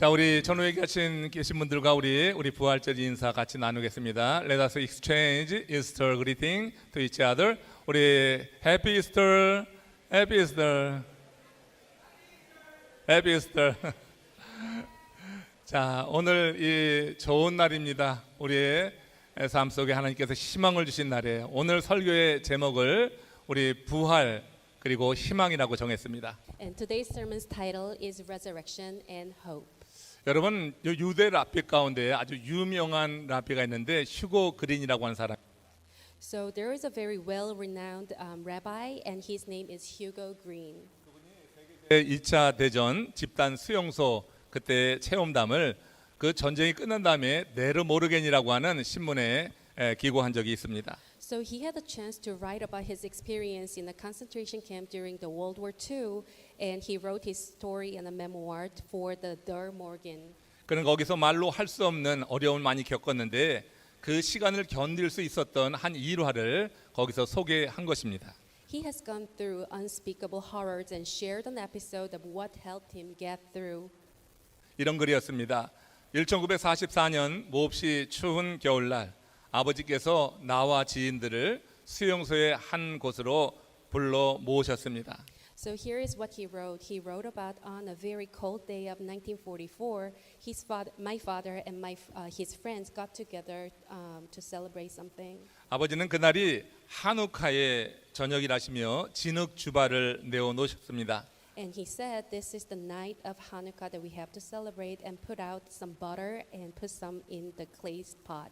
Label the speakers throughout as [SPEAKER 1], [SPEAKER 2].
[SPEAKER 1] 자, 우리 전후에 계신 계신 분들과 우리 우리 부활절 인사 같이 나누겠습니다. Let us exchange Easter greeting to each other. 우리 Happy Easter, Happy Easter, Happy Easter. 자, 오늘 이 좋은 날입니다. 우리의 삶 속에 하나님께서 희망을 주신 날이에요. 오늘 설교의 제목을 우리 부활 그리고 희망이라고 정했습니다.
[SPEAKER 2] And today's sermon's title is Resurrection and Hope.
[SPEAKER 1] 여러분 요 유대 라피 가운데 아주 유명한 라피가 있는데 휴고 그린이라고 하는 사람.
[SPEAKER 2] So there is a very well-renowned um, rabbi, and his name is Hugo Green.
[SPEAKER 1] 2차 대전 집단 수용소 그때 체험담을 그 전쟁이 끝난 다음에 네르 모르겐이라고 하는 신문에 에, 기고한 적이 있습니다.
[SPEAKER 2] So he had a chance to write about his experience in a concentration camp during the World War II, and he wrote his story in a memoir for the Der Morgen.
[SPEAKER 1] 그는 거기서 말로 할 수 없는 어려움을 많이 겪었는데 그 시간을 견딜 수 있었던 한 일화를 거기서 소개한 것입니다.
[SPEAKER 2] He has gone through unspeakable horrors and shared an episode of what helped him get through.
[SPEAKER 1] 이런 글이었습니다. 1944년 몹시 추운 겨울날 아버지께서 나와 지인들을 수용소의 한 곳으로 불러 모으셨습니다.
[SPEAKER 2] So here is what he wrote. He wrote about on a very cold day of 1944, his father, my father and my, uh, his friends got together um, to celebrate something.
[SPEAKER 1] 아버지는 그날이 한우카의 저녁이라시며 진흙 주발을 내어 놓으셨습니다.
[SPEAKER 2] And he said, This is the night of Hanukkah that we have to celebrate and put out some butter and put some in the clay pot.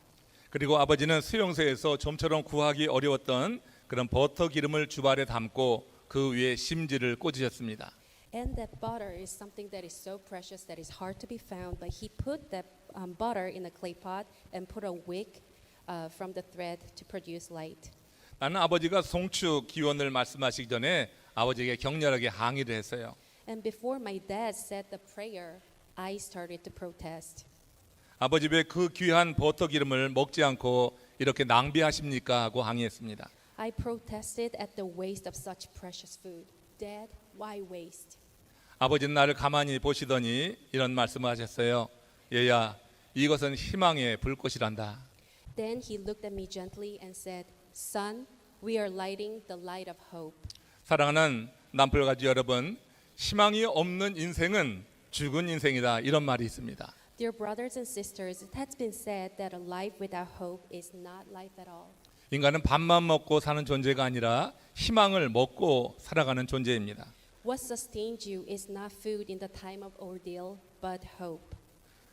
[SPEAKER 1] 그리고 아버지는 수용소에서 좀처럼 구하기 어려웠던 그런 버터 기름을 주발에 담고 그 위에 심지를 꽂으셨습니다.
[SPEAKER 2] And that butter is something that is so precious that is hard to be found, but he put that um, butter in a clay pot and put a wick uh, from the thread to produce light.
[SPEAKER 1] 나는 아버지가 송추 기원을 말씀하시기 전에 아버지에게 격렬하게 항의를 했어요.
[SPEAKER 2] And before my dad said the prayer, I started to protest.
[SPEAKER 1] 아버지 왜 그 귀한 버터 기름을 먹지 않고 이렇게 낭비하십니까 하고 항의했습니다.
[SPEAKER 2] I protested at the waste of such precious food. Dad, why waste?
[SPEAKER 1] 아버지는 나를 가만히 보시더니 이런 말씀을 하셨어요. 얘야, 이것은 희망의 불꽃이란다.
[SPEAKER 2] Then he looked at me gently and said, Son, we are lighting the light of hope.
[SPEAKER 1] 사랑하는 남플가지 여러분, 희망이 없는 인생은 죽은 인생이다. 이런 말이 있습니다.
[SPEAKER 2] Dear brothers and sisters, it has been said that a life without hope is not life at all.
[SPEAKER 1] 인간은 밥만 먹고 사는 존재가 아니라 희망을 먹고 살아가는 존재입니다.
[SPEAKER 2] What sustains you is not food in the time of ordeal, but hope.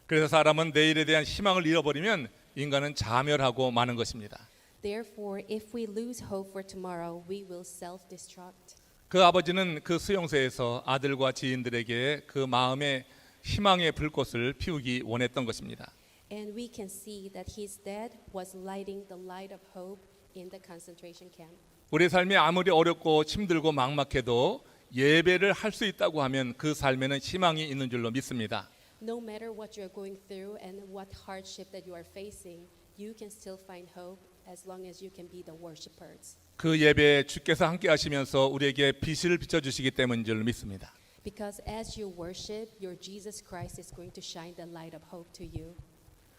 [SPEAKER 1] 그래서 사람은 내일에 대한 희망을 잃어버리면 인간은 자멸하고 마는 것입니다.
[SPEAKER 2] Therefore, if we lose hope for tomorrow, we will self-destruct.
[SPEAKER 1] 그 아버지는 그 수용소에서 아들과 지인들에게 그 마음의 희망의 불꽃을 피우기 원했던 것입니다.
[SPEAKER 2] And we can see that his dad was lighting the light of hope in the concentration camp.
[SPEAKER 1] 우리 삶이 아무리 어렵고 힘들고 막막해도 예배를 할 수 있다고 하면 그 삶에는 희망이 있는 줄로 믿습니다.
[SPEAKER 2] No matter what you're going through and what hardship that you are facing, you can still find hope as long as you can be the worshipers.
[SPEAKER 1] 그 예배에 주께서 함께 하시면서 우리에게 빛을 비춰 주시기 때문인 줄 믿습니다.
[SPEAKER 2] Because as you worship, your Jesus Christ is going to shine the light of hope to you.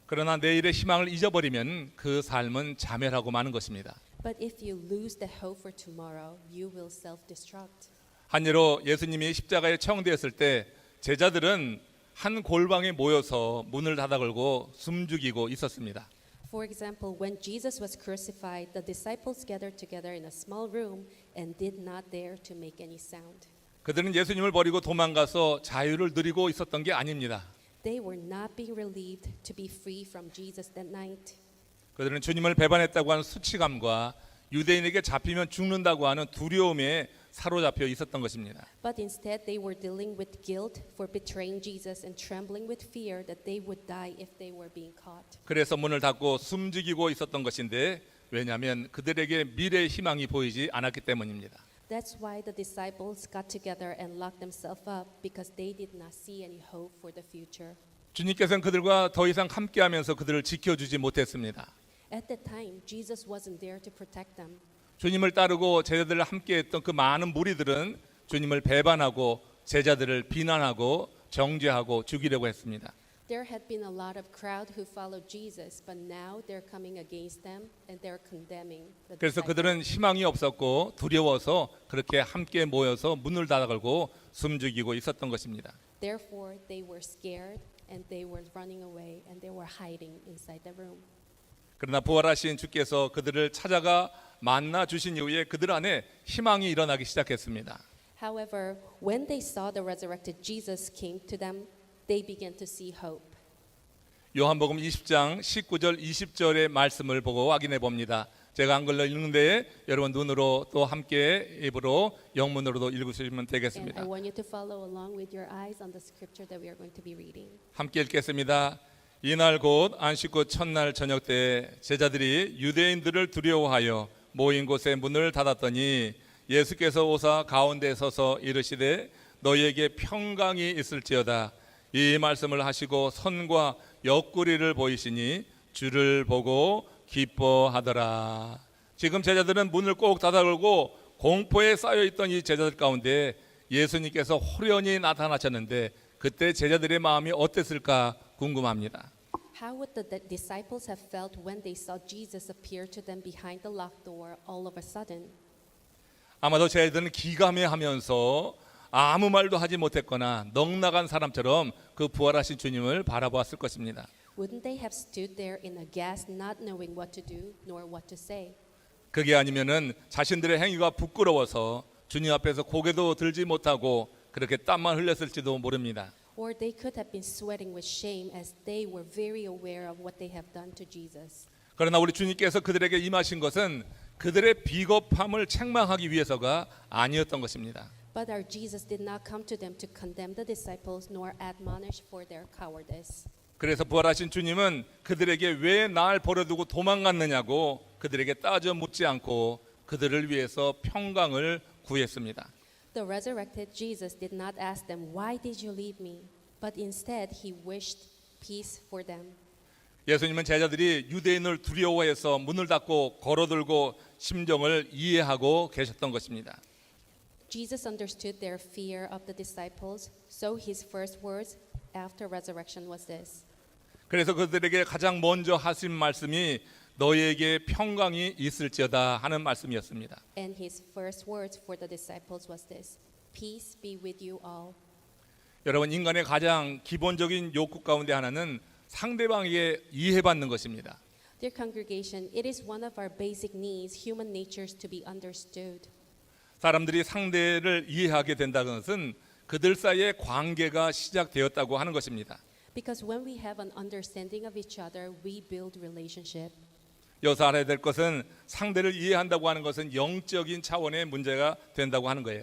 [SPEAKER 1] 그러나 내일의 희망을 잊어버리면 그 삶은 자멸하고 마는 것입니다.
[SPEAKER 2] But if you lose the hope for tomorrow, you will self-destruct.
[SPEAKER 1] 한 예로 예수님이 십자가에 처형되었을 때 제자들은 한 골방에 모여서 문을 닫아 걸고 숨죽이고 있었습니다.
[SPEAKER 2] For example, when Jesus was crucified, the disciples gathered together in a small room and did not dare to make any sound.
[SPEAKER 1] 그들은 예수님을 버리고 도망가서 자유를 누리고 있었던 게 아닙니다.
[SPEAKER 2] They were not being relieved to be free from Jesus that night.
[SPEAKER 1] 그들은 주님을 배반했다고 하는 수치감과 유대인에게 잡히면 죽는다고 하는 두려움에 사로잡혀 있었던 것입니다.
[SPEAKER 2] But instead, they were dealing with guilt for betraying Jesus and trembling with fear that they would die if they were being caught.
[SPEAKER 1] 그래서 문을 닫고 숨죽이고 있었던 것인데 왜냐하면 그들에게 미래의 희망이 보이지 않았기 때문입니다.
[SPEAKER 2] That's why the disciples got together and locked themselves up because they did not see any hope for the future.
[SPEAKER 1] 주님께서는 그들과 더 이상 함께하면서 그들을 지켜주지 못했습니다.
[SPEAKER 2] At that time, Jesus wasn't there to protect them.
[SPEAKER 1] 주님을 따르고 제자들을 함께했던 그 많은 무리들은 주님을 배반하고 제자들을 비난하고 정죄하고 죽이려고 했습니다.
[SPEAKER 2] There had been a lot of crowd who followed Jesus, but now they're coming against them and they're condemning the
[SPEAKER 1] 그래서. 그들은 희망이 없었고 두려워서 그렇게 함께 모여서 문을 닫아 걸고 숨죽이고 있었던 것입니다.
[SPEAKER 2] Therefore, they were scared and they were running away and they were hiding inside the room.
[SPEAKER 1] 그러나 부활하신 주께서 그들을 찾아가 만나 주신 이후에 그들 안에 희망이 일어나기 시작했습니다.
[SPEAKER 2] However, when they saw the resurrected Jesus came to them, they began to see hope.
[SPEAKER 1] 요한복음 20장 19절 20절의 말씀을 보고 확인해 봅니다. 제가 한글로 읽는데 여러분 눈으로 또 함께 입으로 영문으로도 읽으시면
[SPEAKER 2] And
[SPEAKER 1] 되겠습니다.
[SPEAKER 2] I want you to follow along with your eyes on the scripture that we are going to be reading.
[SPEAKER 1] 함께 읽겠습니다. 이날 곧 안식구 첫날 저녁 때 제자들이 유대인들을 두려워하여 모인 곳에 문을 닫았더니 예수께서 오사 가운데 서서 이르시되 너희에게 평강이 있을지어다 이 말씀을 하시고 선과 옆구리를 보이시니 주를 보고 기뻐하더라. 지금 제자들은 문을 꼭 닫아 걸고 공포에 쌓여 있던 이 제자들 가운데 예수님께서 호련히 나타나셨는데 그때 제자들의 마음이 어땠을까 궁금합니다.
[SPEAKER 2] How would the di- disciples have felt when they saw Jesus appear to them behind the locked door all of a sudden?
[SPEAKER 1] 아마도 제자들은 기감해하면서 아무 말도 하지 못했거나 넉나간 사람처럼 그 부활하신 주님을 바라보았을 것입니다.
[SPEAKER 2] Wouldn't they have stood there in a gas, not knowing what to do nor what to say?
[SPEAKER 1] 그게 아니면은 자신들의 행위가 부끄러워서 주님 앞에서 고개도 들지 못하고 그렇게 땀만 흘렸을지도 모릅니다.
[SPEAKER 2] Or they could have been sweating with shame as they were very aware of what they have done to Jesus.
[SPEAKER 1] 그러나 우리 주님께서 그들에게 임하신 것은 그들의 비겁함을 책망하기 위해서가 아니었던 것입니다.
[SPEAKER 2] But our Jesus did not come to them to condemn the disciples nor admonish for their cowardice.
[SPEAKER 1] 그래서 부활하신 주님은 그들에게 왜 날 버려두고 도망갔느냐고 그들에게 따져 묻지 않고 그들을 위해서 평강을 구했습니다.
[SPEAKER 2] The resurrected Jesus did not ask them, Why did you leave me? But instead, he wished peace for them.
[SPEAKER 1] 예수님은 제자들이 유대인을 두려워해서 문을 닫고 걸어들고 심정을 이해하고 계셨던 것입니다.
[SPEAKER 2] Jesus understood their fear of the disciples, so his first words after resurrection was this
[SPEAKER 1] 그래서 그들에게 가장 먼저 하신 말씀이 너희에게 평강이 있을지어다 하는 말씀이었습니다.
[SPEAKER 2] And his first words for the disciples was this Peace be with you all.
[SPEAKER 1] 여러분 인간의 가장 기본적인 욕구 가운데 하나는 상대방에게 이해받는 것입니다.
[SPEAKER 2] Dear congregation, it is one of our basic needs, human natures, to be understood.
[SPEAKER 1] 사람들이 상대를 이해하게 된다는 것은 그들 사이의 관계가 시작되었다고 하는 것입니다.
[SPEAKER 2] Because when we have an understanding of each other, we build relationship.
[SPEAKER 1] 여기서 알아야 될 것은 상대를 이해한다고 하는 것은 영적인 차원의 문제가 된다고 하는 거예요.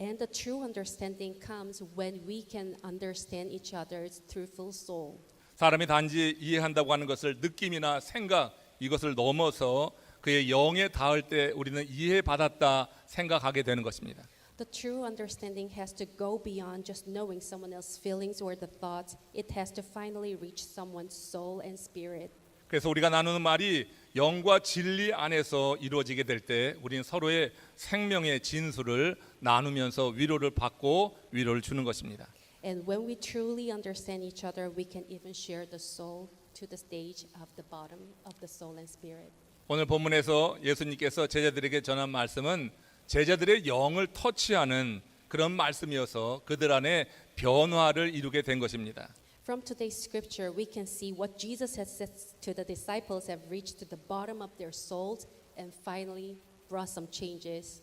[SPEAKER 2] And the true understanding comes when we can understand each other's truthful soul.
[SPEAKER 1] 사람이 단지 이해한다고 하는 것을 느낌이나 생각 이것을 넘어서 그의 영에 닿을 때 우리는 이해받았다 생각하게 되는 것입니다.
[SPEAKER 2] The true understanding has to go beyond just knowing someone else's feelings or the thoughts. It has to finally reach someone's soul and spirit.
[SPEAKER 1] 그래서 우리가 나누는 말이 영과 진리 안에서 이루어지게 될 때 우리는 서로의 생명의 진수를 나누면서 위로를 받고 위로를 주는 것입니다.
[SPEAKER 2] And when we truly understand each other, we can even share the soul to the stage of the bottom of the soul and spirit.
[SPEAKER 1] 오늘 본문에서 예수님께서 제자들에게 전한 말씀은 제자들의 영을 터치하는 그런 말씀이어서 그들 안에 변화를 이루게 된 것입니다.
[SPEAKER 2] From today's scripture, we can see what Jesus has said to the disciples have reached to the bottom of their souls and finally brought some changes.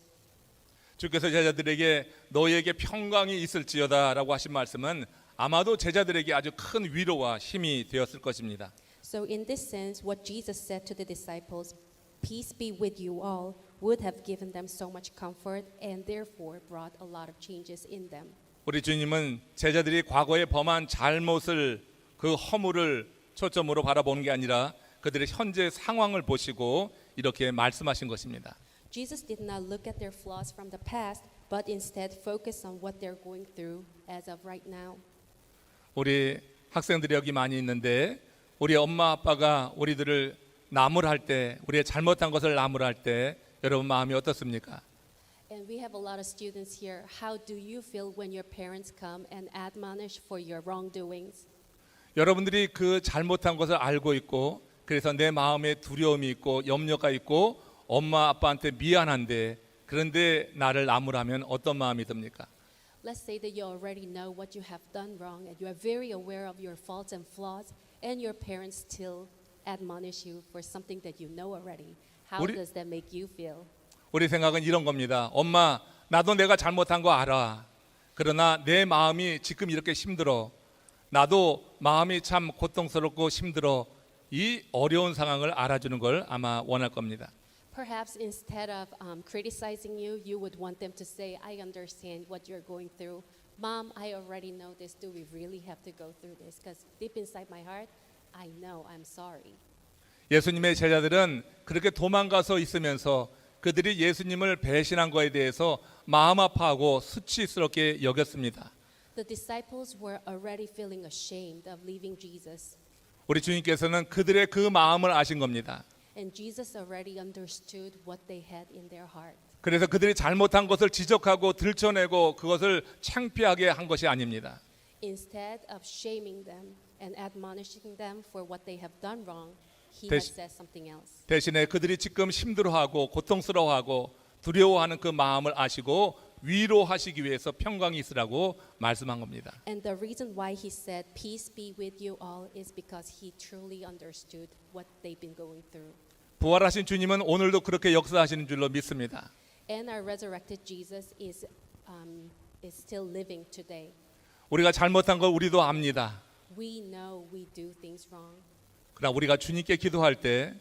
[SPEAKER 1] 주께서 제자들에게 너희에게 평강이 있을지어다라고 하신 말씀은 아마도 제자들에게 아주 큰 위로와 힘이 되었을 것입니다.
[SPEAKER 2] So, in this sense, what Jesus said to the disciples, Peace be with you all, would have given them so much comfort and therefore brought a lot of changes in them.
[SPEAKER 1] 우리 주님은 제자들이 과거에 범한 잘못을 그 허물을 초점으로 바라보는 게 아니라 그들의 현재 상황을 보시고 이렇게 말씀하신 것입니다.
[SPEAKER 2] Jesus did not look at their flaws from the past, but instead focus on what they're going through as of right now.
[SPEAKER 1] 우리 학생들이 여기 많이 있는데 우리 엄마 아빠가 우리들을 나무랄 때 우리의 잘못한 것을 나무랄 때 여러분 마음이 어떻습니까?
[SPEAKER 2] And we have a lot of students here. How do you feel when your parents come and admonish for your wrongdoings?
[SPEAKER 1] 여러분들이 그 잘못한 것을 알고 있고 그래서 내 마음에 두려움이 있고 염려가 있고 엄마 아빠한테 미안한데 그런데 나를 나무라면 어떤 마음이 듭니까?
[SPEAKER 2] Let's say that you already know what you have done wrong and you are very aware of your faults and flaws, and your parents still admonish you for something that you know already. How
[SPEAKER 1] 우리-
[SPEAKER 2] does that make you feel?
[SPEAKER 1] 우리 생각은 이런 겁니다. 엄마, 나도 내가 잘못한 거 알아. 그러나 내 마음이 지금 이렇게 힘들어. 나도 마음이 참 고통스럽고 힘들어. 이 어려운 상황을 알아주는 걸 아마 원할 겁니다.
[SPEAKER 2] Perhaps instead of um, criticizing you, you would want them to say, I understand what you're going through. Mom, I already know this. Do we really have to go through this? Because deep inside my heart, I know I'm sorry.
[SPEAKER 1] 예수님의 제자들은 그렇게 도망가서 있으면서 그들이 예수님을 배신한 거에 대해서 마음 아파하고 수치스럽게 여겼습니다.
[SPEAKER 2] The disciples were already feeling ashamed of leaving Jesus.
[SPEAKER 1] 우리 주님께서는 그들의 그 마음을 아신 겁니다.
[SPEAKER 2] And Jesus already understood what they had in their heart.
[SPEAKER 1] 그래서 그들이 잘못한 것을 지적하고 들춰내고 그것을 창피하게 한 것이 아닙니다.
[SPEAKER 2] Instead of shaming them and admonishing them for what they have done wrong, he
[SPEAKER 1] 대신-
[SPEAKER 2] has said something else.
[SPEAKER 1] 대신에 그들이 지금 힘들어하고 고통스러워하고 두려워하는 그 마음을 아시고 위로하시기 위해서 평강이 있으라고 말씀한 겁니다.
[SPEAKER 2] And the reason why he said, Peace be with you all, is because he truly understood what they've been going through.
[SPEAKER 1] 부활하신 주님은 오늘도 그렇게 역사하시는 줄로 믿습니다.
[SPEAKER 2] And our resurrected Jesus is, um, is still living today.
[SPEAKER 1] 우리가 잘못한 걸 우리도 압니다.
[SPEAKER 2] We know we do things wrong,
[SPEAKER 1] 그러나 우리가 주님께 기도할 때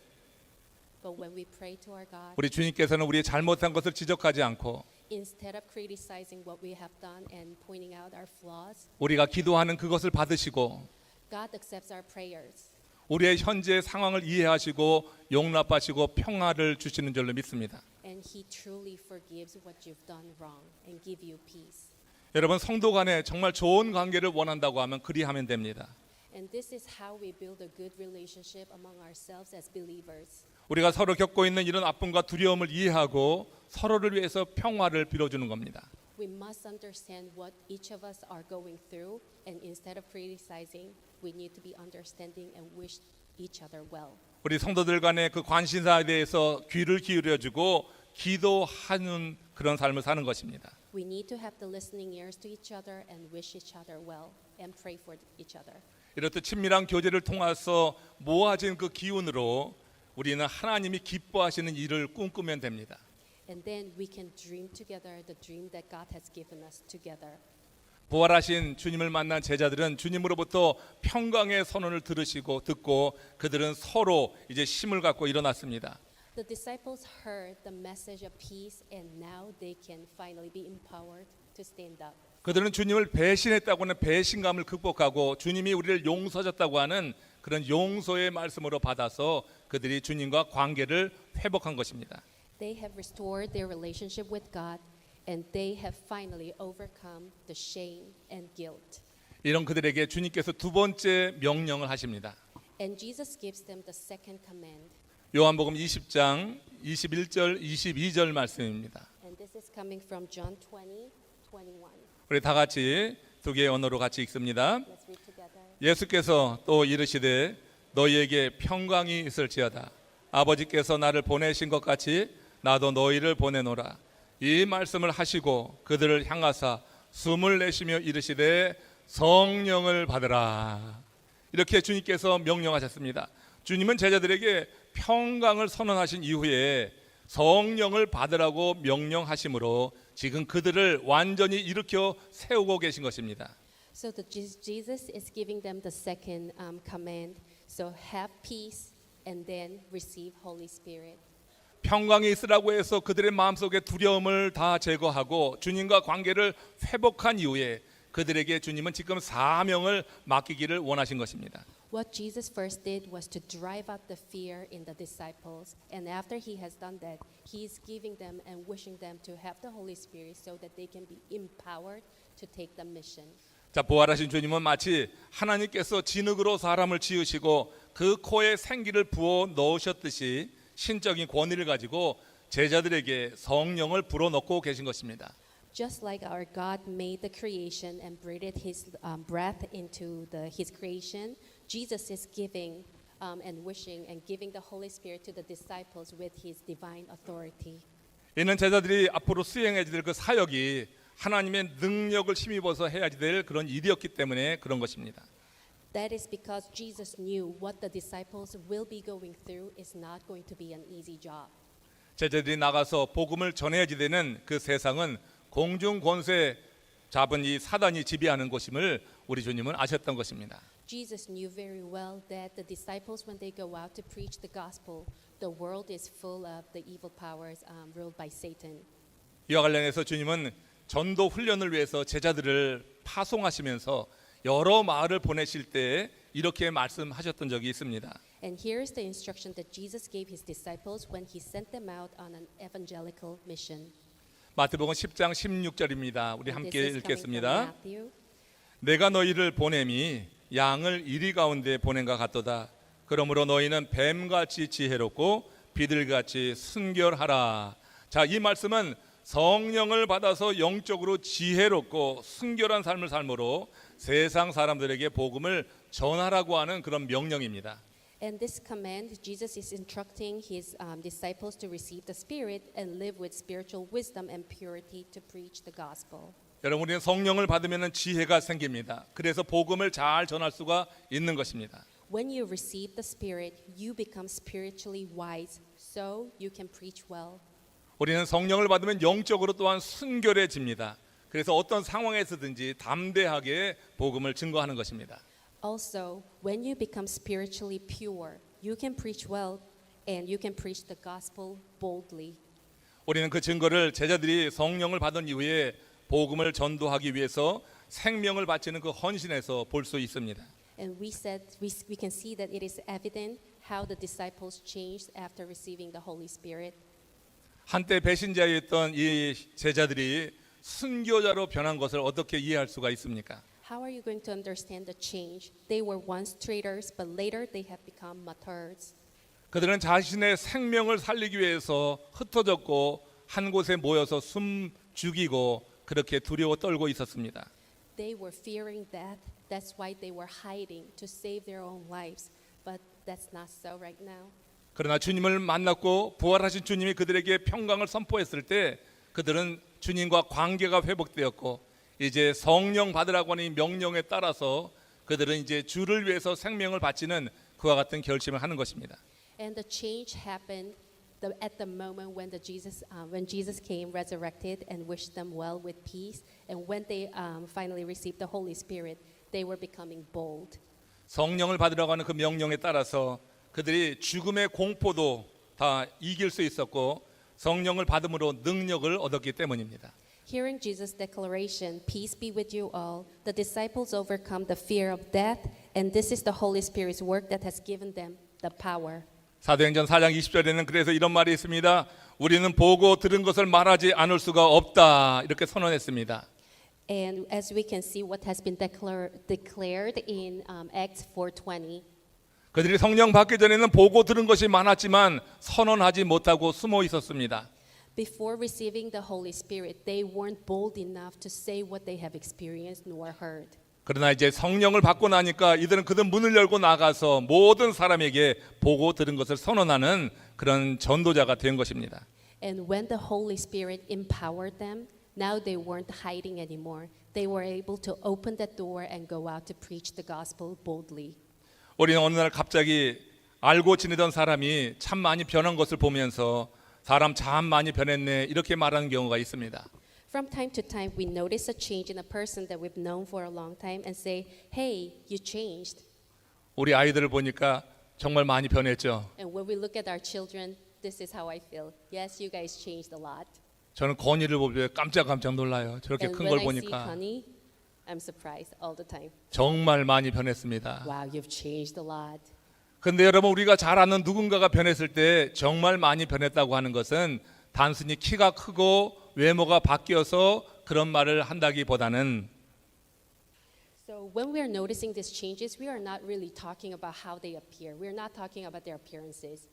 [SPEAKER 2] but when we pray to our God,
[SPEAKER 1] 우리 주님께서는 우리의 잘못한 것을 지적하지 않고
[SPEAKER 2] instead of criticizing what we have done and pointing out our flaws,
[SPEAKER 1] 우리가 기도하는 그것을 받으시고
[SPEAKER 2] God accepts our prayers.
[SPEAKER 1] 우리의 현재 상황을 이해하시고 용납하시고 평화를 주시는 줄로 믿습니다.
[SPEAKER 2] And he truly forgives what you've done wrong and give you peace.
[SPEAKER 1] 여러분 성도 간에 정말 좋은 관계를 원한다고 하면 그리하면 됩니다.
[SPEAKER 2] And this is how we build a good relationship among ourselves as believers.
[SPEAKER 1] 우리가 서로 겪고 있는 이런 아픔과 두려움을 이해하고 서로를 위해서 평화를 빌어주는 겁니다.
[SPEAKER 2] We must understand what each of us are going through, and instead of criticizing, we need to be understanding and wish each other well.
[SPEAKER 1] 우리 성도들 간의 그 관심사에 대해서 귀를 기울여주고 기도하는 그런 삶을 사는 것입니다.
[SPEAKER 2] We need to have the listening ears to each other and wish each other well and pray for each other.
[SPEAKER 1] 이렇듯 친밀한 교제를 통해서 모아진 그 기운으로 우리는 하나님이 기뻐하시는 일을 꿈꾸면 됩니다.
[SPEAKER 2] And then we can dream together the dream that God has given us together.
[SPEAKER 1] 부활하신 주님을 만난 제자들은 주님으로부터 평강의 선언을 들으시고 듣고 그들은 서로 이제 힘을 갖고 일어났습니다.
[SPEAKER 2] The disciples heard the message of peace, and now they can finally be empowered to stand up.
[SPEAKER 1] 그들은 주님을 배신했다고 하는 배신감을 극복하고 주님이 우리를 용서하셨다고 하는 그런 용서의 말씀으로 받아서 그들이 주님과 관계를 회복한 것입니다.
[SPEAKER 2] They have restored their relationship with God, and they have finally overcome the shame and guilt.
[SPEAKER 1] 이런 그들에게 주님께서 두 번째 명령을 하십니다.
[SPEAKER 2] And Jesus gives them the second command,
[SPEAKER 1] 요한복음 20장 21절 22절 말씀입니다.
[SPEAKER 2] and this is coming from John 20, 21.
[SPEAKER 1] 우리 다 같이 두 개의 언어로 같이 읽습니다. 예수께서 또 이르시되 너희에게 평강이 있을지어다. 아버지께서 나를 보내신 것 같이 나도 너희를 보내노라. 이 말씀을 하시고 그들을 향하사 숨을 내쉬며 이르시되 성령을 받으라. 이렇게 주님께서 명령하셨습니다. 주님은 제자들에게 평강을 선언하신 이후에 성령을 받으라고 명령하심으로 지금 그들을 완전히 일으켜 세우고 계신 것입니다.
[SPEAKER 2] So the Je- Jesus is giving them the second um, command. So have peace and then receive Holy Spirit.
[SPEAKER 1] 평강이 있으라고 해서 그들의 마음속에 두려움을 다 제거하고 주님과 관계를 회복한 이후에 그들에게 주님은 지금 사명을 맡기기를 원하신 것입니다.
[SPEAKER 2] What Jesus first did was to drive out the fear in the disciples. And after he has done that, he is giving them and wishing them to have the Holy Spirit so that they can be empowered to take the mission.
[SPEAKER 1] 자, 부활하신 주님은 마치 하나님께서 진흙으로 사람을 지으시고 그 코에 생기를 부어 넣으셨듯이 신적인 권위를 가지고 제자들에게 성령을 불어넣고 계신 것입니다.
[SPEAKER 2] Just like our God made the creation and breathed His um, breath into the, His creation, Jesus is giving um, and wishing and giving the Holy Spirit to the disciples with His divine authority.
[SPEAKER 1] 이는 제자들이 앞으로 수행해야 될 그 사역이 하나님의 능력을 힘입어서 해야지 될 그런 일이었기 때문에 그런 것입니다.
[SPEAKER 2] That is because Jesus knew what the disciples will be going through is not going to be an easy job.
[SPEAKER 1] 제자들이 나가서 복음을 전해야지 되는 그 세상은 공중 권세 잡은 이 사단이 지배하는 곳임을 우리 주님은 아셨던 것입니다.
[SPEAKER 2] Jesus knew very well that the disciples, when they go out to preach the gospel, the world is full of the evil powers um, ruled by Satan.
[SPEAKER 1] 이와 관련해서 주님은 전도 훈련을 위해서 제자들을 파송하시면서 여러 마을을 보내실 때 이렇게 말씀하셨던 적이 있습니다.
[SPEAKER 2] And here is the instruction that Jesus gave his disciples when he sent them out on an evangelical mission.
[SPEAKER 1] 마태복음 10장 16절입니다. 우리 함께
[SPEAKER 2] this is coming from
[SPEAKER 1] 읽겠습니다.
[SPEAKER 2] Matthew.
[SPEAKER 1] 내가 너희를 보냄이 양을 이리 가운데 보낸과 같도다. 그러므로 너희는 뱀같이 지혜롭고 비들같이 순결하라. 자, 이 말씀은 성령을 받아서 영적으로 지혜롭고 순결한 삶을 삶으로 세상 사람들에게 복음을 전하라고 하는 그런 명령입니다.
[SPEAKER 2] And this command, Jesus is instructing his um, disciples to receive the Spirit and live with spiritual wisdom and purity to preach the gospel.
[SPEAKER 1] 여러분 우리는 성령을 받으면 지혜가 생깁니다. 그래서 복음을 잘 전할 수가 있는 것입니다.
[SPEAKER 2] When you receive the Spirit, you become spiritually wise, so you can preach well.
[SPEAKER 1] 우리는 성령을 받으면 영적으로 또한 순결해집니다. 그래서 어떤 상황에서든지 담대하게 복음을 증거하는 것입니다.
[SPEAKER 2] Also, when you become spiritually pure, you can preach well and you can preach the gospel boldly.
[SPEAKER 1] 우리는 그 증거를 제자들이 성령을 받은 이후에 복음을 전도하기 위해서 생명을 바치는 그 헌신에서 볼 수 있습니다.
[SPEAKER 2] And we said we, we can see that it is evident how the disciples changed after receiving the Holy Spirit.
[SPEAKER 1] 한때 배신자였던 이 제자들이 순교자로 변한 것을 어떻게 이해할 수가 있습니까?
[SPEAKER 2] How are you going to understand the change? They were once traitors, but later they have become martyrs.
[SPEAKER 1] 그들은 자신의 생명을 살리기 위해서 흩어졌고 한 곳에 모여서 숨 죽이고 그렇게 두려워 떨고 있었습니다.
[SPEAKER 2] They were fearing death. That's why they were hiding to save their own lives. But that's not so right now.
[SPEAKER 1] 그러나 주님을 만났고 부활하신 주님이 그들에게 평강을 선포했을 때 그들은 주님과 관계가 회복되었고 이제 성령 받으라고 하는 이 명령에 따라서 그들은 이제 주를 위해서 생명을 바치는 그와 같은 결심을 하는 것입니다.
[SPEAKER 2] And the change happened the, at the moment when the Jesus, uh, when Jesus came resurrected and wished them well with peace. And when they um, finally received the Holy Spirit, they were becoming bold.
[SPEAKER 1] 성령을 받으라고 하는 그 명령에 따라서 그들이 죽음의 공포도 다 이길 수 있었고 성령을 받음으로 능력을 얻었기 때문입니다.
[SPEAKER 2] Hearing Jesus' declaration, Peace be with you all, the disciples overcome the fear of death, and this is the Holy Spirit's work that has given them the power.
[SPEAKER 1] 사도행전 4장 20절에는 그래서 이런 말이 있습니다. 우리는 보고 들은 것을 말하지 않을 수가 없다. 이렇게 선언했습니다.
[SPEAKER 2] And as we can see, what has been declare, declared in um, Acts 4:20,
[SPEAKER 1] 그들이 성령 받기 전에는 보고 들은 것이 많았지만 선언하지 못하고 숨어 있었습니다.
[SPEAKER 2] before receiving the Holy Spirit, they weren't bold enough to say what they have experienced nor heard.
[SPEAKER 1] 그러나 이제 성령을 받고 나니까 이들은 그들 문을 열고 나가서 모든 사람에게 보고 들은 것을 선언하는 그런 전도자가 된 것입니다.
[SPEAKER 2] And when the Holy Spirit empowered them, now they weren't hiding anymore. They were able to open that door and go out to preach the gospel boldly.
[SPEAKER 1] 우리는 어느 날 갑자기 알고 지내던 사람이 참 많이 변한 것을 보면서 사람 참 많이 변했네 이렇게 말하는 경우가 있습니다.
[SPEAKER 2] From time to time, we notice a change in a person that we've known for a long time and say, Hey, you changed.
[SPEAKER 1] 우리 아이들을 보니까 정말 많이 변했죠.
[SPEAKER 2] And when we look at our children, this is how I feel. Yes, you guys changed a lot.
[SPEAKER 1] 저는 건이를 보면 깜짝깜짝 놀라요. 저렇게
[SPEAKER 2] And
[SPEAKER 1] 큰
[SPEAKER 2] when
[SPEAKER 1] 걸
[SPEAKER 2] I see
[SPEAKER 1] 보니까
[SPEAKER 2] Connie, I'm surprised all the time.
[SPEAKER 1] 정말 많이 변했습니다.
[SPEAKER 2] Wow, you've changed a lot.
[SPEAKER 1] 근데 여러분 우리가 잘 아는 누군가가 변했을 때 정말 많이 변했다고 하는 것은 단순히 키가 크고 외모가 바뀌어서 그런 말을 한다기보다는
[SPEAKER 2] So when we are noticing these changes, we are not really talking about how they appear. We're not talking about their appearances.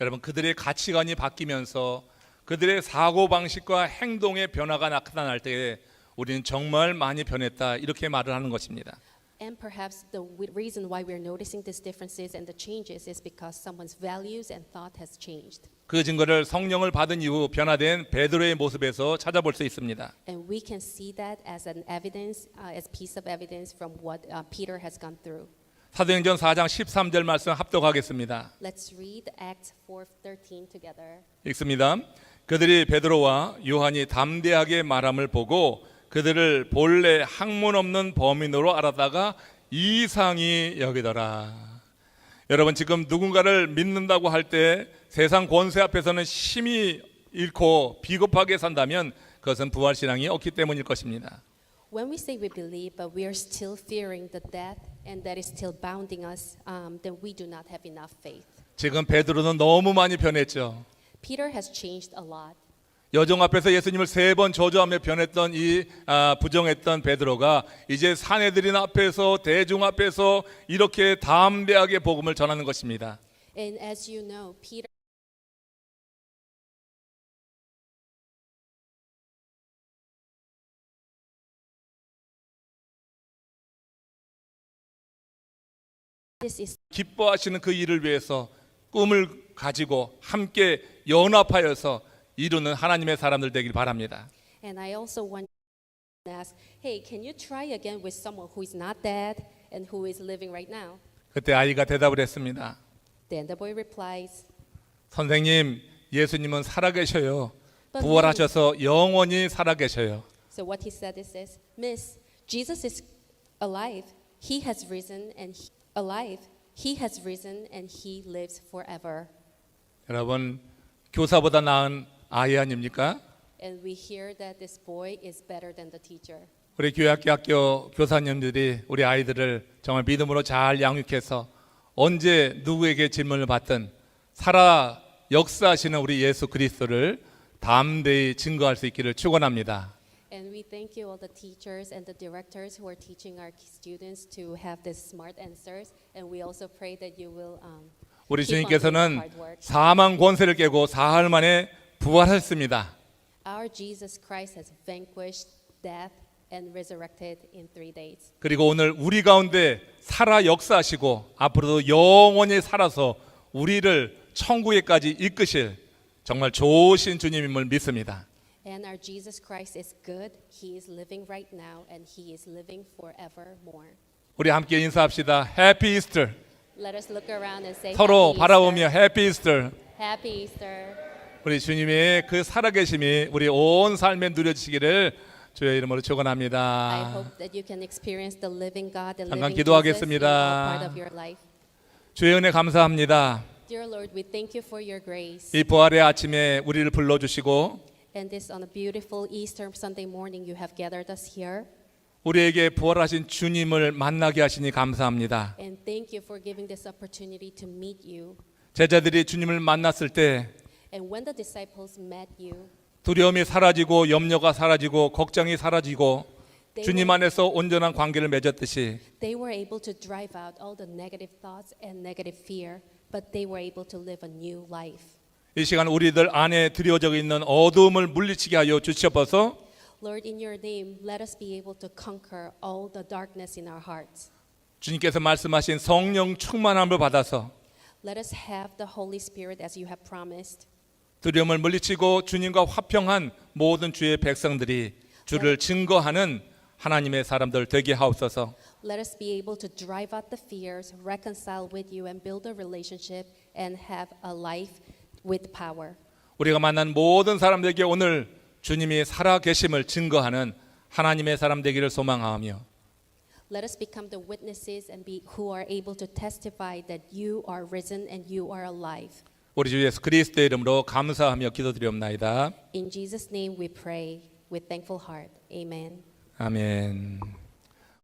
[SPEAKER 1] 여러분 그들의 가치관이 바뀌면서 그들의 사고 방식과 행동의 변화가 나타날 때에 우리는 정말 많이 변했다 이렇게 말을 하는 것입니다.
[SPEAKER 2] And perhaps the reason why we're noticing these differences and the changes is because someone's values and thought has changed.
[SPEAKER 1] 그 증거를 성령을 받은 이후 변화된 베드로의 모습에서 찾아볼 수 있습니다.
[SPEAKER 2] And we can see that as an evidence, uh, as piece of evidence from what uh, Peter has gone through.
[SPEAKER 1] 사도행전 4장 13절 말씀 합독하겠습니다.
[SPEAKER 2] Let's read Acts 4:13 together.
[SPEAKER 1] 읽습니다. 그들이 베드로와 요한이 담대하게 말함을 보고 그들을 본래 학문 없는 범인으로 알았다가 이상히 여기더라. 여러분 지금 누군가를 믿는다고 할때 세상 권세 앞에서는 심히 잃고 비겁하게 산다면 그것은 부활 신앙이 없기 때문일 것입니다.
[SPEAKER 2] When we say we believe, but we are still fearing the death and that is still bounding us, um, then we do not have enough faith.
[SPEAKER 1] 지금 베드로는 너무 많이 변했죠.
[SPEAKER 2] Peter has changed a lot.
[SPEAKER 1] 여정 앞에서 예수님을 세 번 저주하며 변했던 이 아, 부정했던 베드로가 이제 사내들인 앞에서 대중 앞에서 이렇게 담대하게 복음을 전하는 것입니다.
[SPEAKER 2] And as you know, Peter
[SPEAKER 1] 기뻐하시는 그 일을 위해서 꿈을 가지고 함께 연합하여서 이루는 하나님의 사람들 되길 바랍니다.
[SPEAKER 2] And I also want to ask, hey, can you try again with someone who is not dead and who is living right now?
[SPEAKER 1] 그때 아이가 대답을 했습니다.
[SPEAKER 2] Then the boy replies,
[SPEAKER 1] 선생님, 예수님은 살아계셔요.
[SPEAKER 2] But
[SPEAKER 1] 부활하셔서 영원히 살아계셔요.
[SPEAKER 2] So what he said is this, Miss, Jesus is alive. He has risen and he, alive. He has risen and he lives forever.
[SPEAKER 1] 여러분, 교사보다 나은 아이 아닙니까?
[SPEAKER 2] And we hear that this boy is better than the teacher.
[SPEAKER 1] 우리 교회학교 학교 교사님들이 우리 아이들을 정말 믿음으로 잘 양육해서 언제 누구에게 질문을 받든 살아 역사하시는 우리 예수 그리스도를 담대히 증거할 수 있기를 축원합니다.
[SPEAKER 2] And we thank you all the teachers and the directors who are teaching our students to have these smart answers. And we also pray that you will um,
[SPEAKER 1] 우리 주님께서는. 사망 권세를 깨고 사흘 만에 부활하셨습니다.
[SPEAKER 2] Our Jesus Christ has vanquished death and resurrected in three days.
[SPEAKER 1] 그리고 오늘 우리 가운데 살아 역사하시고 앞으로도 영원히 살아서 우리를 천국에까지 이끄실 정말 좋으신 주님임을 믿습니다.
[SPEAKER 2] And our Jesus Christ is good. He is living right now and he is living forevermore.
[SPEAKER 1] 우리 함께 인사합시다. 해피 이스터.
[SPEAKER 2] Let us look around and say
[SPEAKER 1] 서로
[SPEAKER 2] Happy
[SPEAKER 1] 바라보며
[SPEAKER 2] Easter.
[SPEAKER 1] 해피 이스터.
[SPEAKER 2] Happy Easter.
[SPEAKER 1] 우리 주님의 그 살아계심이 우리 온 삶에 누려지기를 주의 이름으로
[SPEAKER 2] I
[SPEAKER 1] 축원합니다.
[SPEAKER 2] hope that you can experience the living God and
[SPEAKER 1] 잠깐
[SPEAKER 2] living Jesus in
[SPEAKER 1] 기도하겠습니다.
[SPEAKER 2] all part of your life.
[SPEAKER 1] 주의 은혜 감사합니다.
[SPEAKER 2] Dear Lord, we thank you for your grace.
[SPEAKER 1] 이 부활의 아침에 우리를 불러주시고
[SPEAKER 2] And this on a beautiful Easter Sunday morning, you have gathered us here.
[SPEAKER 1] 우리에게 부활하신 주님을 만나게 하시니 감사합니다.
[SPEAKER 2] And thank you for giving this opportunity to meet you.
[SPEAKER 1] 제자들이 주님을 만났을 때
[SPEAKER 2] And when the disciples met you,
[SPEAKER 1] 두려움이 사라지고 염려가 사라지고 걱정이 사라지고
[SPEAKER 2] they
[SPEAKER 1] 주님
[SPEAKER 2] were,
[SPEAKER 1] 안에서 온전한 관계를 맺었듯이
[SPEAKER 2] they were able to drive out all the negative thoughts and negative fear, but they were able to live a new life.
[SPEAKER 1] 이 시간 우리들 안에 드려져 있는 어두움을 물리치게 하여 주시옵소서.
[SPEAKER 2] Lord, in your name, let us be able to conquer all the darkness in our hearts.
[SPEAKER 1] 주님께서 말씀하신 성령 충만함을 받아서
[SPEAKER 2] Let us have the Holy Spirit as you have promised.
[SPEAKER 1] 두려움을 물리치고 주님과 화평한 모든 주의 백성들이 주를 증거하는 하나님의 사람들 되게 하옵소서.
[SPEAKER 2] Let us be able to drive out the fears, reconcile with you, and build a relationship and have a life with power.
[SPEAKER 1] 우리가 만난 모든 사람들에게 오늘 주님이 살아 계심을 증거하는 하나님의 사람 되기를 소망하며
[SPEAKER 2] Let us become the witnesses and be who are able to testify that you are risen and you are alive.
[SPEAKER 1] 우리 주 예수 그리스도의 이름으로 감사하며 기도드리옵나이다.
[SPEAKER 2] In Jesus' name we pray with thankful heart. Amen.
[SPEAKER 1] 아멘.